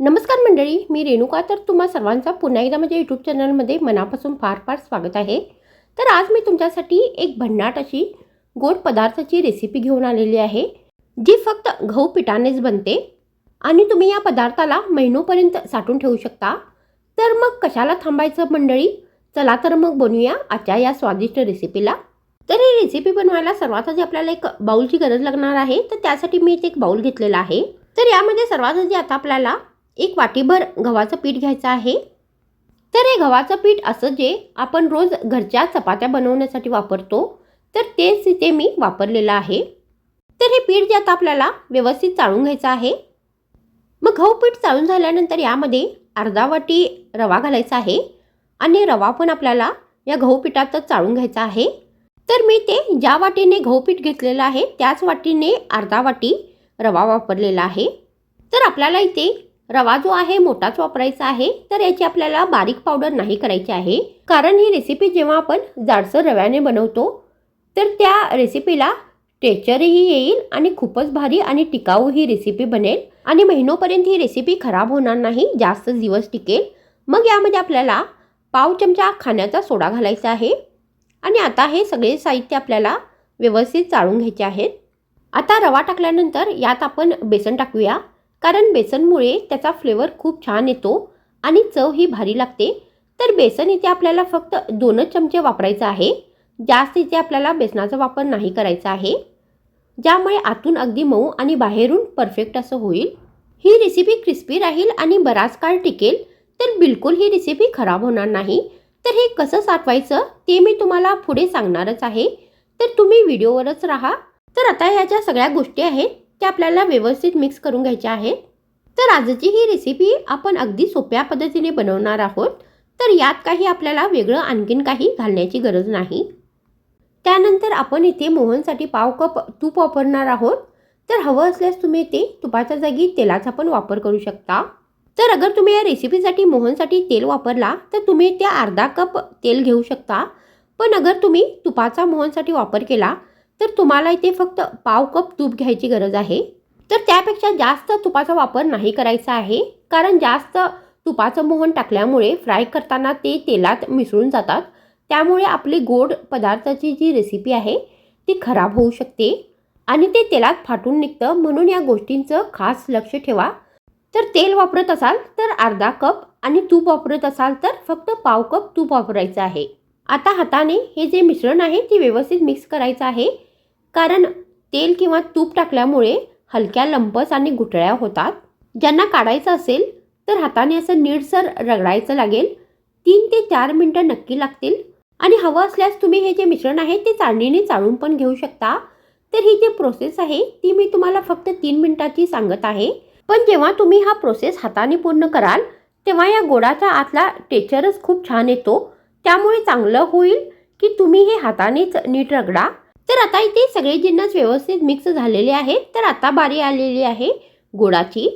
नमस्कार मंडळी मी रेणुका. तर तुम्हा सर्वांचा पुन्हा एकदा माझ्या यूट्यूब चॅनलमध्ये मनापासून फार फार स्वागत आहे. तर आज मी तुमच्यासाठी एक भन्नाट अशी गोड पदार्थाची रेसिपी घेऊन आलेली आहे जी फक्त गहू पिठानेच बनते. आणि तुम्ही या पदार्थाला महिनोपर्यंत साठवून ठेवू शकता. तर मग कशाला थांबायचं मंडळी? चला तर मग बनवूया आजच्या या स्वादिष्ट रेसिपीला तर ही रेसिपी बनवायला सर्वात आधी आपल्याला एक बाऊलची गरज लागणार आहे. तर त्यासाठी मी इथे एक बाऊल घेतलेला आहे. तर यामध्ये सर्वात आधी आता आपल्याला एक वाटीभर गव्हाचं पीठ घ्यायचं आहे. तर हे गव्हाचं पीठ असं जे आपण रोज घरच्या चपात्या बनवण्यासाठी वापरतो तर तेच इथे मी वापरलेलं आहे. तर हे पीठ जे आता आपल्याला व्यवस्थित चाळून घ्यायचं आहे. मग गहू पीठ चाळून झाल्यानंतर यामध्ये अर्धा वाटी रवा घालायचा आहे आणि रवा पण आपल्याला या गहू पिठातच चाळून घ्यायचा आहे. तर मी ते ज्या वाटीने गहू पीठ घेतलेलं आहे त्याच वाटीने अर्धा वाटी रवा वापरलेला आहे. तर आपल्याला इथे रवा जो आहे मोठाच वापरायचा आहे तर याची आपल्याला बारीक पावडर नाही करायची आहे. कारण ही रेसिपी जेव्हा आपण जाडसर रव्याने बनवतो तर त्या रेसिपीला टेचरही येईल आणि खूपच भारी आणि टिकाऊ ही रेसिपी बनेल. आणि महिनोपर्यंत ही रेसिपी खराब होणार नाही जास्त दिवस टिकेल. मग यामध्ये आपल्याला पाव चमचा खाण्याचा सोडा घालायचा आहे. आणि आता हे सगळे साहित्य आपल्याला व्यवस्थित चाळून घ्यायचे आहेत. आता रवा टाकल्यानंतर यात आपण बेसन टाकूया. कारण बेसनमुळे त्याचा फ्लेवर खूप छान येतो आणि चव ही भारी लागते. तर बेसन इथे आपल्याला फक्त दोनच चमचे वापरायचं आहे. जास्त इथे आपल्याला बेसनाचा वापर नाही करायचा आहे. ज्यामुळे आतून अगदी मऊ आणि बाहेरून परफेक्ट असं होईल. ही रेसिपी क्रिस्पी राहील आणि बराच काळ टिकेल तर बिलकुल ही रेसिपी खराब होणार नाही. तर हे कसं साठवायचं ते मी तुम्हाला पुढे सांगणारच आहे. तर तुम्ही व्हिडिओवरच राहा. तर आता ह्या ज्या सगळ्या गोष्टी आहेत ते आपल्याला व्यवस्थित मिक्स करून घ्यायचे आहे. तर आजची ही रेसिपी आपण अगदी सोप्या पद्धतीने बनवणार आहोत. तर यात काही आपल्याला वेगळं आणखीन काही घालण्याची गरज नाही. त्यानंतर आपण इथे मोहनसाठी पाव कप तूप वापरणार आहोत. तर हवं असल्यास तुम्ही ते तुपाच्या जागी तेलाचा पण वापर करू शकता. तर अगर तुम्ही या रेसिपीसाठी मोहनसाठी तेल वापरला तर तुम्ही त्या अर्धा कप तेल घेऊ शकता. पण अगर तुम्ही तुपाचा मोहनसाठी वापर केला तर तुम्हाला इथे फक्त पाव कप तूप घ्यायची गरज आहे. तर त्यापेक्षा जास्त तुपाचा वापर नाही करायचा आहे. कारण जास्त तुपाचं मोहन टाकल्यामुळे फ्राय करताना ते तेलात मिसळून जातात. त्यामुळे आपली गोड पदार्थाची जी रेसिपी आहे ती खराब होऊ शकते. आणि ते तेलात फाटून निघतं. म्हणून या गोष्टींचं खास लक्ष ठेवा. तर तेल वापरत असाल तर अर्धा कप आणि तूप वापरत असाल तर फक्त पाव कप तूप वापरायचं आहे. आता हाताने हे जे मिश्रण आहे ते व्यवस्थित मिक्स करायचं आहे. कारण तेल किंवा तूप टाकल्यामुळे हलक्या लंपस आणि गुठळ्या होतात. ज्यांना काढायचं असेल तर हाताने असं नीटसर रगडायचं लागेल. तीन ते चार मिनटं नक्की लागतील. आणि हवं असल्यास तुम्ही हे जे मिश्रण आहे ते चाळणीने चाळून पण घेऊ शकता. तर ही जी प्रोसेस आहे ती मी तुम्हाला फक्त तीन मिनटाची सांगत आहे. पण जेव्हा तुम्ही हा प्रोसेस हाताने पूर्ण कराल तेव्हा या गोडाचा आतला टेचरच खूप छान येतो. त्यामुळे चांगलं होईल की तुम्ही हे हातानेच नीट रगडा. तर आता इथे सगळे जिन्नस व्यवस्थित मिक्स झालेले आहेत. तर आता बारी आलेली आहे गोडाची.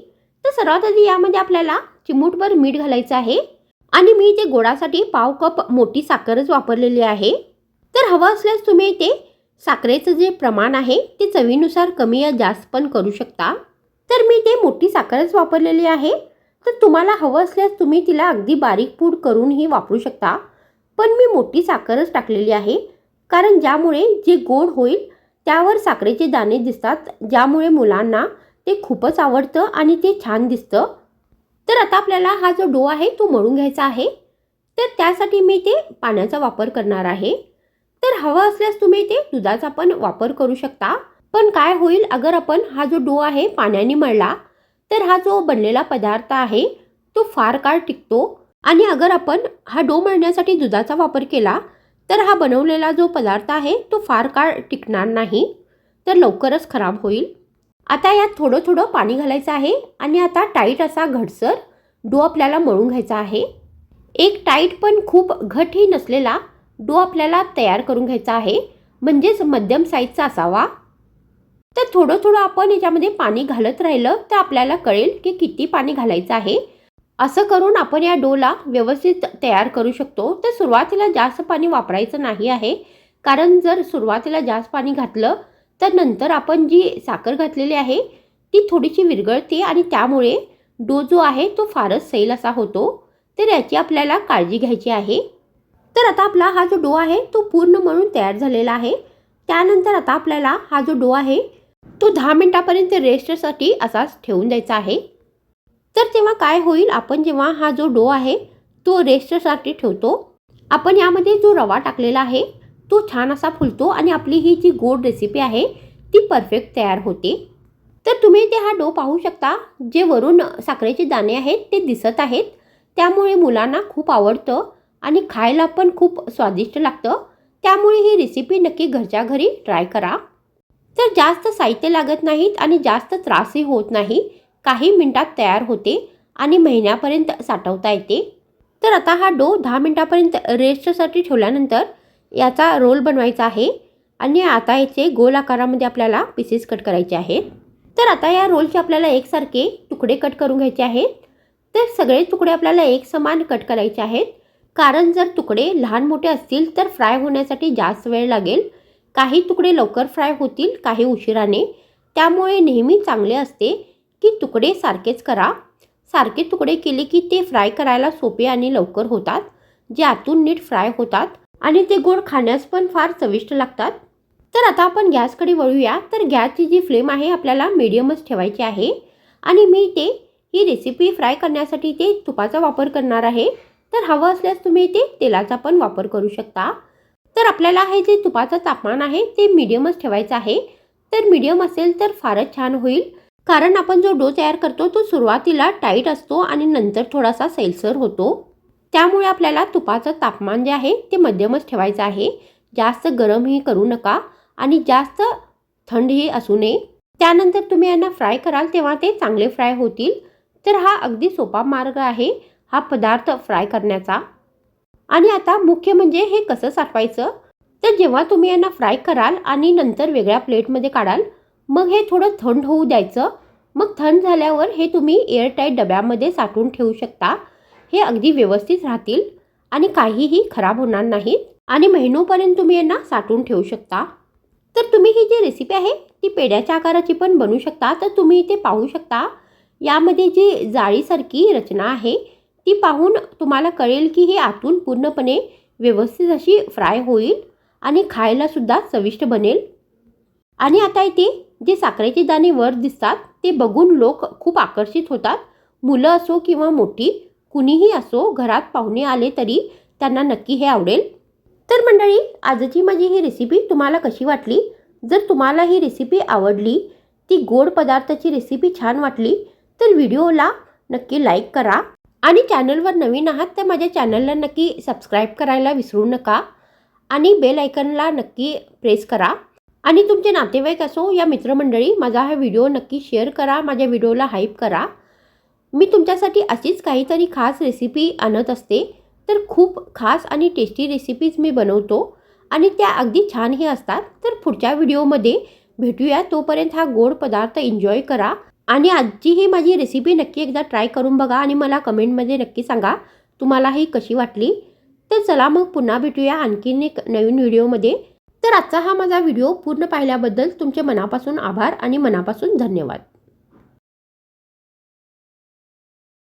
तर सर्वात आधी यामध्ये आपल्याला चिमूटभर मीठ घालायचं आहे. आणि मी इथे गोडासाठी पाव कप मोठी साखरच वापरलेली आहे. तर हवं असल्यास तुम्ही इथे साखरेचं जे प्रमाण आहे ते चवीनुसार कमी या जास्त पण करू शकता. तर मी ते मोठी साखरच वापरलेली आहे. तर तुम्हाला हवं असल्यास तुम्ही तिला अगदी बारीक पूड करूनही वापरू शकता. पण मी मोठी साखरच टाकलेली आहे. कारण ज्यामुळे जे गोड होईल त्यावर साखरेचे दाणे दिसतात. ज्यामुळे मुलांना ते खूपच आवडतं आणि ते छान दिसतं. तर आता आपल्याला हा जो डो आहे तो मळून घ्यायचा आहे. तर त्यासाठी मी ते पाण्याचा वापर करणार आहे. तर हवं असल्यास तुम्ही ते दुधाचा पण वापर करू शकता. पण काय होईल अगर आपण हा जो डो आहे पाण्याने मळला तर हा जो बनलेला पदार्थ आहे तो फार काळ टिकतो. आणि अगर आपण हा डो मळण्यासाठी दुधाचा वापर केला तर हा बनवलेला जो पदार्थ आहे तो फार काळ टिकणार नाही. तर लवकरच खराब होईल. आता यात थोडं थोडं पाणी घालायचं आहे आणि आता टाईट असा घटसर डो आपल्याला मळून घ्यायचा आहे. एक टाईट पण खूप घटही नसलेला डो आपल्याला तयार करून घ्यायचा आहे म्हणजेच मध्यम साईजचा असावा. तर थोडं थोडं आपण याच्यामध्ये पाणी घालत राहिलं तर आपल्याला कळेल की किती पाणी घालायचं आहे. असं करून आपण या डोला व्यवस्थित तयार करू शकतो. तर सुरुवातीला जास्त पाणी वापरायचं नाही आहे. कारण जर सुरुवातीला जास्त पाणी घातलं तर नंतर आपण जी साखर घातलेली आहे ती थोडीशी विरघळते आणि त्यामुळे डो जो आहे तो फारच सैल असा होतो. तर याची आपल्याला काळजी घ्यायची आहे. तर आता आपला हा जो डो आहे तो पूर्ण म्हणून तयार झालेला आहे. त्यानंतर आता आपल्याला हा जो डो आहे तो दहा मिनटापर्यंत रेस्टसाठी असाच ठेवून द्यायचा आहे. तर तेव्हा काय होईल? आपण जेव्हा हा जो डो आहे तो रेस्टसाठी ठेवतो आपण यामध्ये जो रवा टाकलेला आहे तो छान असा फुलतो आणि आपली ही जी गोड रेसिपी आहे ती परफेक्ट तयार होते. तर तुम्ही ते हा डो पाहू शकता जे वरून साखरेचे दाणे आहेत ते दिसत आहेत. त्यामुळे मुलांना खूप आवडतं आणि खायला पण खूप स्वादिष्ट लागतं. त्यामुळे ही रेसिपी नक्की घरच्या घरी ट्राय करा. तर जास्त साहित्य लागत नाहीत आणि जास्त त्रासही होत नाही. काही मिनटात तयार होते आणि महिन्यापर्यंत साठवता येते. तर आता हा डो दहा मिनटापर्यंत रेस्टसाठी ठेवल्यानंतर याचा रोल बनवायचा आहे आणि आता याचे गोल आकारामध्ये आपल्याला पीसेस कट करायचे आहेत. तर आता या रोलचे आपल्याला एकसारखे तुकडे कट करून घ्यायचे आहेत. तर सगळे तुकडे आपल्याला एक समान कट करायचे आहेत. कारण जर तुकडे लहान मोठे असतील तर फ्राय होण्यासाठी जास्त वेळ लागेल. काही तुकडे लवकर फ्राय होतील काही उशिराने. त्यामुळे नेहमी चांगले असते. की तुकडे सारखेच करा. सारखे तुकडे केले की ते फ्राय करायला सोपे आणि लवकर होतात. जे आतून नीट फ्राय होतात आणि ते गोड खाण्यास पण फार चविष्ट लागतात. तर आता आपण गॅसकडे वळूया. तर गॅसची जी फ्लेम आहे आपल्याला मीडियमच ठेवायची आहे. आणि मी ते ही रेसिपी फ्राय करण्यासाठी ते तुपाचा वापर करणार आहे. तर हवं असल्यास तुम्ही ते तेलाचा पण वापर करू शकता. तर आपल्याला हे जे तुपाचं तापमान आहे ते मीडियमच ठेवायचं आहे. तर मीडियम असेल तर फारच छान होईल. कारण आपण जो डो तयार करतो तो सुरुवातीला टाईट असतो आणि नंतर थोडासा सैलसर होतो. त्यामुळे आपल्याला तुपाचं तापमान जे आहे ते मध्यमच ठेवायचं आहे. जास्त गरमही करू नका आणि जास्त थंडही असू नये. त्यानंतर तुम्ही यांना फ्राय कराल तेव्हा ते चांगले फ्राय होतील. तर हा अगदी सोपा मार्ग आहे हा पदार्थ फ्राय करण्याचा. आणि आता मुख्य म्हणजे हे कसं साठवायचं? तर जेव्हा तुम्ही यांना फ्राय कराल आणि नंतर वेगळ्या प्लेटमध्ये काढाल मग हे थोडं थंड होऊ द्यायचं. मग थंड झाल्यावर हे तुम्ही एअरटाईट डब्यामध्ये साठवून ठेवू शकता. हे अगदी व्यवस्थित राहतील आणि काहीही खराब होणार नाहीत आणि महिनोपर्यंत तुम्ही यांना साठवून ठेवू शकता. तर तुम्ही ही जी रेसिपी आहे ती पेड्याच्या आकाराची पण बनवू शकता. तर तुम्ही इथे पाहू शकता. यामध्ये जी जाळीसारखी रचना आहे ती पाहून तुम्हाला कळेल की हे आतून पूर्णपणे व्यवस्थित अशी फ्राय होईल आणि खायलासुद्धा चविष्ट बनेल. आणि आता इथे जे साखरेचे दाणे वर दिसतात ते बघून लोक खूप आकर्षित होतात. मुलं असो किंवा मोठी कुणीही असो घरात पाहुणे आले तरी त्यांना नक्की हे आवडेल. तर मंडळी आजची माझी ही रेसिपी तुम्हाला कशी वाटली? जर तुम्हाला ही रेसिपी आवडली ती गोड पदार्थाची रेसिपी छान वाटली तर व्हिडिओला नक्की लाईक करा. आणि चॅनलवर नवीन आहात तर माझ्या चॅनलला नक्की सबस्क्राईब करायला विसरू नका. आणि बेल आयकनला नक्की प्रेस करा. आणि तुमचे नातेवाईक असो या मित्रमंडळी माझा हा व्हिडिओ नक्की शेअर करा माझ्या व्हिडिओला हाईप करा. मी तुमच्यासाठी अशीच काहीतरी खास रेसिपी आणत असते तर खूप खास आणि टेस्टी रेसिपीज मी बनवतो. आणि त्या अगदी छानही असतात. तर पुढच्या व्हिडिओमध्ये भेटूया. तोपर्यंत हा गोड पदार्थ एन्जॉय करा. आणि आजची ही माझी रेसिपी नक्की एकदा ट्राय करून बघा आणि मला कमेंटमध्ये नक्की सांगा तुम्हाला ही कशी वाटली? तर चला मग पुन्हा भेटूया आणखीन एक नवीन व्हिडिओमध्ये. तर आजचा हा माझा व्हिडिओ पूर्ण पाहिल्याबद्दल तुमचे मनापासून आभार आणि मनापासून धन्यवाद.